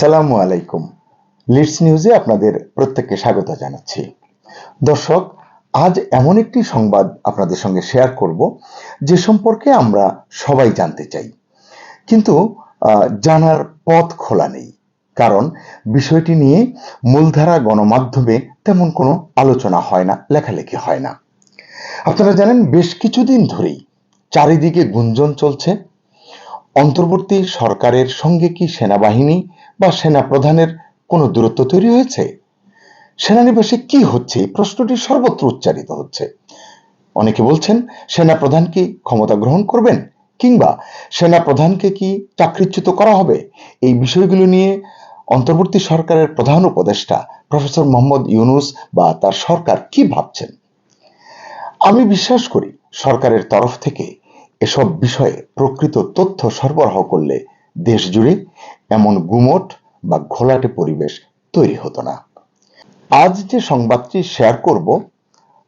আসসালামু আলাইকুম। লিডস নিউজে আপনাদের প্রত্যেককে স্বাগত জানাচ্ছি। দর্শক, আজ এমন একটি সংবাদ আপনাদের সঙ্গে শেয়ার করব, যে সম্পর্কে আমরা সবাই জানতে চাই। কিন্তু জানার পথ খোলা নেই। কারণ, বিষয়টি নিয়ে মূলধারা গণমাধ্যমে তেমন কোনো আলোচনা হয় না, লেখালেখি হয় না। আপনারা জানেন, বেশ কিছুদিন ধরেই চারিদিকে গুঞ্জন চলছে। অন্তর্বর্তী সরকারের সঙ্গে কি সেনাবাহিনী বা সেনা প্রধানের কোনো দূরত্ব তৈরি হয়েছে? সেনানিবাসে কি হচ্ছে? প্রশ্নটি সর্বত্র উচ্চারিত হচ্ছে। অনেকে বলছেন, সেনা প্রধান কি ক্ষমতা গ্রহণ করবেন? কিংবা সেনা প্রধানকে কি চাকরিচ্যুত করা হবে? এই বিষয়গুলো নিয়ে অন্তর্বর্তী সরকারের প্রধান উপদেষ্টা প্রফেসর মোহাম্মদ ইউনুস বা তার সরকার কি ভাবছেন? আমি বিশ্বাস করি, সরকারের তরফ থেকে এসব বিষয়ে প্রকৃত তথ্য সরবরাহ করলে দেশ জুড়ে এমন গুমট বা ঘোলাটে পরিবেশ তৈরি হতো না। আজ যে সংবাদটি শেয়ার করব,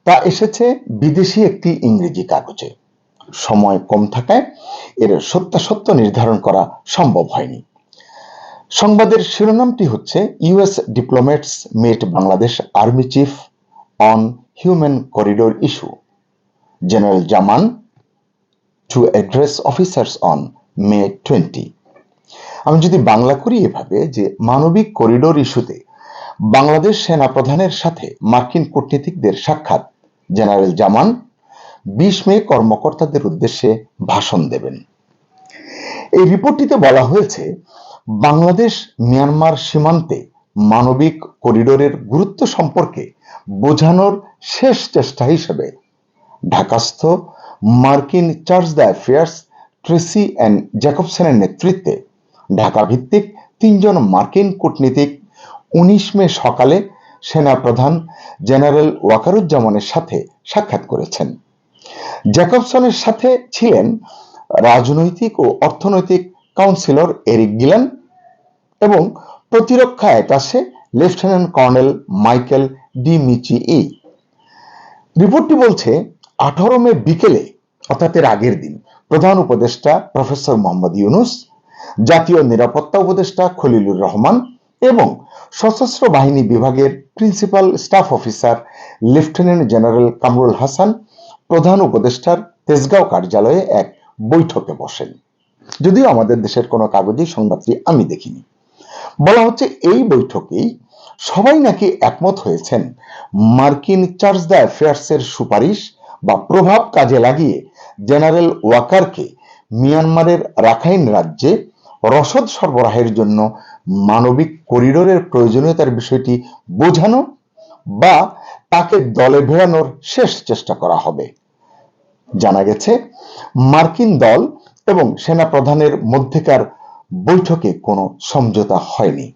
তা এসেছে বিদেশি একটি ইংরেজি কাগজে। সময় কম থাকায় এর সত্যাসত্য নির্ধারণ করা সম্ভব হয়নি। সংবাদের শিরোনামটি হচ্ছে US diplomats met Bangladesh army chief on human corridor issue general Zaman to address officers on May twenty আমি যদি বাংলা করি এভাবে যে মানবিক করিডোর ইস্যুতে বাংলাদেশ সেনা প্রধানের সাথে মার্কিন কূটনীতিকদের সাক্ষাৎ, জেনারেল জামান বিশ মে কর্মকর্তাদের উদ্দেশ্যে ভাষণ দেবেন। এই রিপোর্টটিতে বলা হয়েছে, বাংলাদেশ মিয়ানমার সীমান্তে মানবিক করিডোরের গুরুত্ব সম্পর্কে বোঝানোর শেষ চেষ্টা হিসেবে ঢাকাস্থ মার্কিন charge d' affaires Tracey Ann জ্যাকবসনের নেতৃত্বে ঢাকা ভিত্তিক তিনজন মার্কিন কূটনীতিক উনিশ মে সকালে সেনা প্রধান জেনারেল ওয়াকারুজ্জামানের সাথে সাক্ষাৎ করেছেন। জ্যাকবসনের সাথে ছিলেন রাজনৈতিক ও অর্থনৈতিক কাউন্সিলর এরিক গিলান এবং প্রতিরক্ষা একাশে lieutenant colonel Michael D Michie ই রিপোর্টটি বলছে, আঠারো মে বিকেলে, অর্থাৎ এর আগের দিন, প্রধান উপদেষ্টা প্রফেসর মোহাম্মদ ইউনুস জাতীয় নিরাপত্তা উপদেষ্টা খলিলুর রহমান এবং সশস্ত্র বাহিনী বিভাগের principal staff officer lieutenant general Kamrul Hasan, প্রধান উপদেষ্টার তেজগাঁও কার্যালয়ে এক বৈঠকে বসেন। যদিও আমাদের দেশের কোনো কাগজেই সংবাদটি আমি দেখিনি। বলা হচ্ছে এই বৈঠকেই সবাই নাকি একমত হয়েছেন মার্কিন চার্জ দ্য অ্যাফেয়ার্সের সুপারিশ বা প্রভাব কাজে লাগিয়ে জেনারেল ওয়াকারকে মিয়ানমারের রাখাইন রাজ্যে রসদ সরবরাহের জন্য মানবিক করিডোরের প্রয়োজনীয়তার বিষয়টি বোঝানো বা তাকে দলে ভেড়ানোর শেষ চেষ্টা করা হবে। জানা গেছে, মার্কিন দল এবং সেনা প্রধানের মধ্যেকার বৈঠকে কোনো সমঝোতা হয়নি।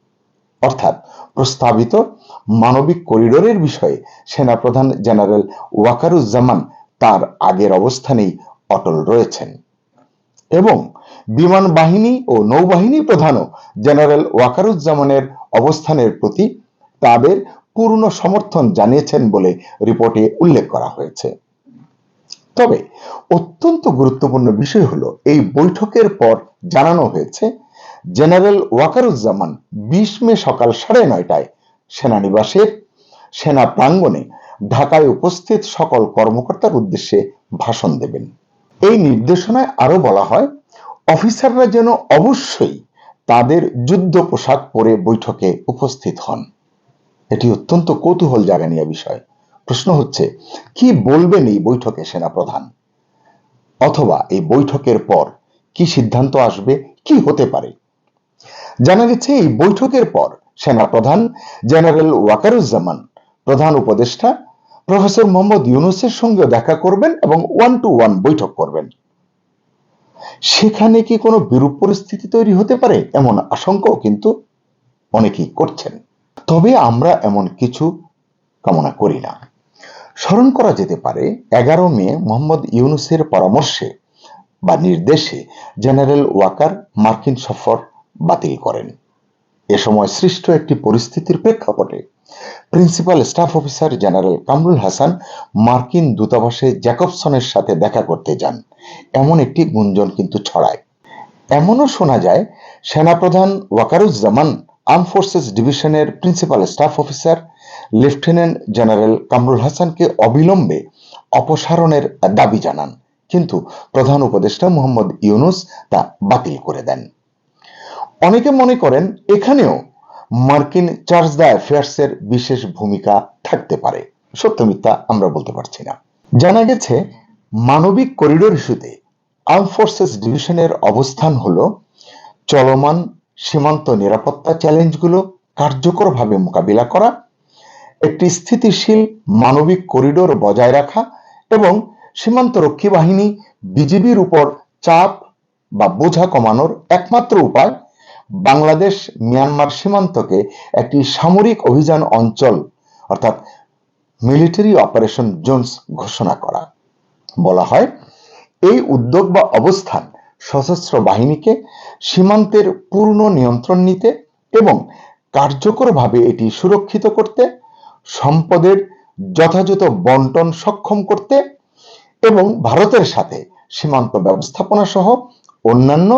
অর্থাৎ প্রস্তাবিত মানবিক করিডোরের বিষয়ে সেনাপ্রধান জেনারেল ওয়াকারুজ্জামান তার আগের অবস্থানেই অটল রয়েছেন। এবং বিমান বাহিনী ও নৌবাহিনী প্রধানও জেনারেল ওয়াকারুজ্জামানের অবস্থানের প্রতি তাদের পূর্ণ সমর্থন জানিয়েছেন বলে রিপোর্টে উল্লেখ করা হয়েছে। তবে অত্যন্ত গুরুত্বপূর্ণ বিষয় হলো এই বৈঠকের পর জানানো হয়েছে, জেনারেল ওয়াকারুজ্জামান বিশ মে সকাল সাড়ে নয়টায় সেনানিবাসের সেনা প্রাঙ্গণে ঢাকায় উপস্থিত সকল কর্মকর্তার উদ্দেশ্যে ভাষণ দেবেন। এই নির্দেশনায় আরও বলা হয়, অফিসাররা যেন অবশ্যই তাদের যুদ্ধ পোশাক পরে বৈঠকে উপস্থিত হন। এটি অত্যন্ত কৌতূহল জাগানিয়া বিষয়। প্রশ্ন হচ্ছে, কি বলবেন এই বৈঠকে সেনাপ্রধান? অথবা এই বৈঠকের পর কি সিদ্ধান্ত আসবে, কি হতে পারে? জানা গেছে, এই বৈঠকের পর সেনাপ্রধান জেনারেল ওয়াকারুজ্জামান প্রধান উপদেষ্টা প্রফেসর মোহাম্মদ ইউনুসের সঙ্গে দেখা করবেন এবং ওয়ান টু ওয়ান বৈঠক করবেন। সেখানে কি কোনো বিরূপ পরিস্থিতি তৈরি হতে পারে? এমন আশঙ্কাও কিন্তু অনেকেই করছেন। তবে আমরা এমন কিছু কামনা করি না। স্মরণ করা যেতে পারে, এগারো মে মোহাম্মদ ইউনুসের পরামর্শে বা নির্দেশে জেনারেল ওয়াকার মার্কিন সফর বাতিল করেন। এ সময় সৃষ্ট একটি পরিস্থিতির প্রেক্ষাপটে principal staff officer general Kamrul Hasan মার্কিন দূতাবাসে জ্যাকবসনের সাথে দেখা করতে যান। এমন একটি গুঞ্জন কিন্তু ছড়ায়। এমনও শোনা যায়, সেনাপ্রধান ওয়াকারুজ্জামান আর্ম ফোর্সেস ডিভিশনের principal staff officer lieutenant general Kamrul হাসানকে অবিলম্বে অপসারণের দাবি জানান। কিন্তু প্রধান উপদেষ্টা মোহাম্মদ ইউনুস তা বাতিল করে দেন। অনেকে মনে করেন, এখানেও মার্কিন চার্জ দ্য অ্যাফেয়ার্সের বিশেষ ভূমিকা থাকতে পারে। সত্য মিথ্যা আমরা বলতে পারছি না। জানা গেছে, মানবিক করিডোর ইস্যুতে আর্ম ফোর্সেস ডিভিশনের অবস্থান হল চলমান সীমান্ত নিরাপত্তা চ্যালেঞ্জগুলো কার্যকরভাবে মোকাবিলা করা, একটি স্থিতিশীল মানবিক করিডোর বজায় রাখা এবং সীমান্ত রক্ষী বাহিনী বিজিবির উপর চাপ বা বোঝা কমানোর একমাত্র উপায় বাংলাদেশ মিয়ানমার সীমান্তকে একটি সামরিক অভিযান অঞ্চল, অর্থাৎ মিলিটারি অপারেশন জোনস ঘোষণা করা। বলা হয়, এই উদ্যোগ বা অবস্থান সশস্ত্র বাহিনীকে সীমান্তের পূর্ণ নিয়ন্ত্রণ নিতে এবং কার্যকরভাবে এটি সুরক্ষিত করতে, সম্পদের যথাযথ বন্টন সক্ষম করতে এবং ভারতের সাথে সীমান্ত ব্যবস্থাপনা সহ অন্যান্য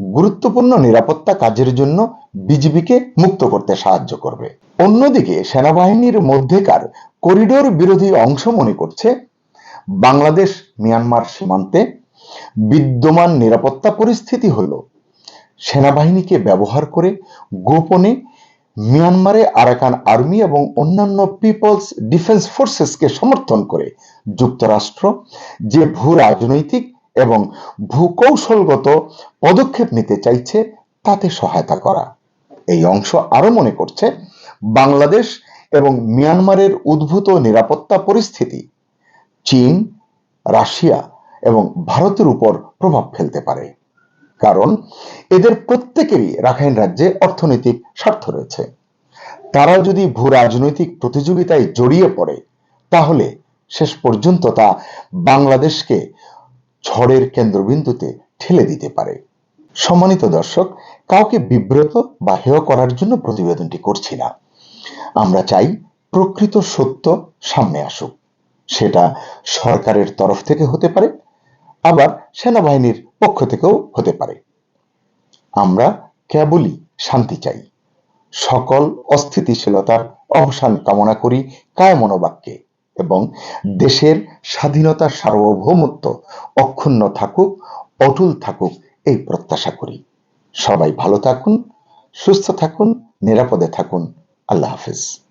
গুরুত্বপূর্ণ নিরাপত্তা কাজের জন্য বিজিবিকে মুক্ত করতে সাহায্য করবে। অন্যদিকে, সেনাবাহিনীর মধ্যেকার করিডোর বিরোধী অংশ মনে করছে, বাংলাদেশ মিয়ানমার সীমান্তে বিদ্যমান নিরাপত্তা পরিস্থিতি হল, সেনাবাহিনীকে ব্যবহার করে গোপনে মিয়ানমারে আরাকান আর্মি এবং অন্যান্য পিপলস ডিফেন্স ফোর্সেসকে সমর্থন করে যুক্তরাষ্ট্র যে ভূ রাজনৈতিক এবং ভূকৌশলগত পদক্ষেপ নিতে চাইছে তাতে সহায়তা করা। এই অংশ আরও মনে করছে, বাংলাদেশ এবং মিয়ানমারের উদ্ভূত নিরাপত্তা পরিস্থিতি চীন, রাশিয়া এবং ভারতের উপর প্রভাব ফেলতে পারে। কারণ এদের প্রত্যেকেরই রাখাইন রাজ্যে অর্থনৈতিক স্বার্থ রয়েছে। তারা যদি ভূ রাজনৈতিক প্রতিযোগিতায় জড়িয়ে পড়ে, তাহলে শেষ পর্যন্ত তা বাংলাদেশকে ঝড়ের কেন্দ্রবিন্দুতে ঠেলে দিতে পারে। সম্মানিত দর্শক, কাউকে বিব্রত বা হেয় করার জন্য প্রতিবেদনটি করছি না। আমরা চাই প্রকৃত সত্য সামনে আসুক। সেটা সরকারের তরফ থেকে হতে পারে, আবার সেনাবাহিনীর পক্ষ থেকেও হতে পারে। আমরা কেবলই শান্তি চাই। সকল অস্থিতিশীলতার অবসান কামনা করি কায় মনোবাক্যে এবং দেশের স্বাধীনতার সার্বভৌমত্ব অক্ষুণ্ণ থাকুক অটুল থাকুক এই প্রত্যাশা করি। সবাই ভালো থাকুন সুস্থ থাকুন নিরাপদে থাকুন। আল্লাহ হাফিজ।